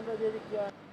bakıyor. O zaman da dedik ya.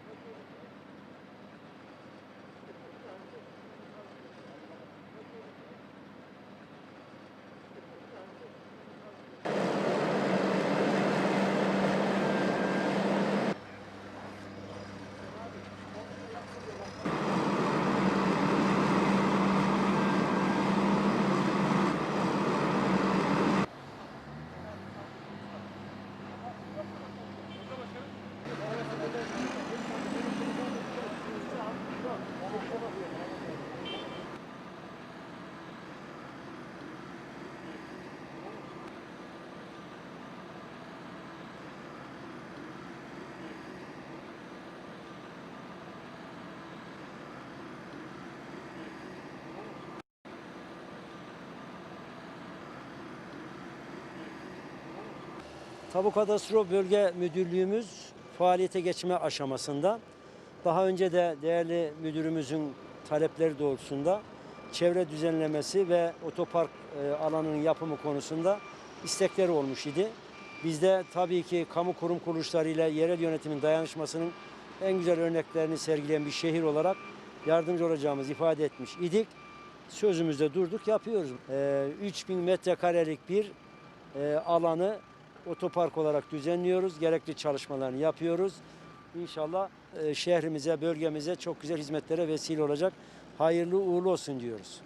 Tabu Kadastro Bölge Müdürlüğümüz faaliyete geçme aşamasında. Daha önce de değerli müdürümüzün talepleri doğrultusunda çevre düzenlemesi ve otopark e, alanının yapımı konusunda istekleri olmuş idi. Biz de tabii ki kamu kurum kuruluşlarıyla yerel yönetimin dayanışmasının en güzel örneklerini sergileyen bir şehir olarak yardımcı olacağımızı ifade etmiş idik. Sözümüzde durduk, yapıyoruz. E, 3000 metrekarelik bir e, alanı otopark olarak düzenliyoruz. Gerekli çalışmalarını yapıyoruz. İnşallah e, şehrimize, bölgemize çok güzel hizmetlere vesile olacak. Hayırlı uğurlu olsun diyoruz.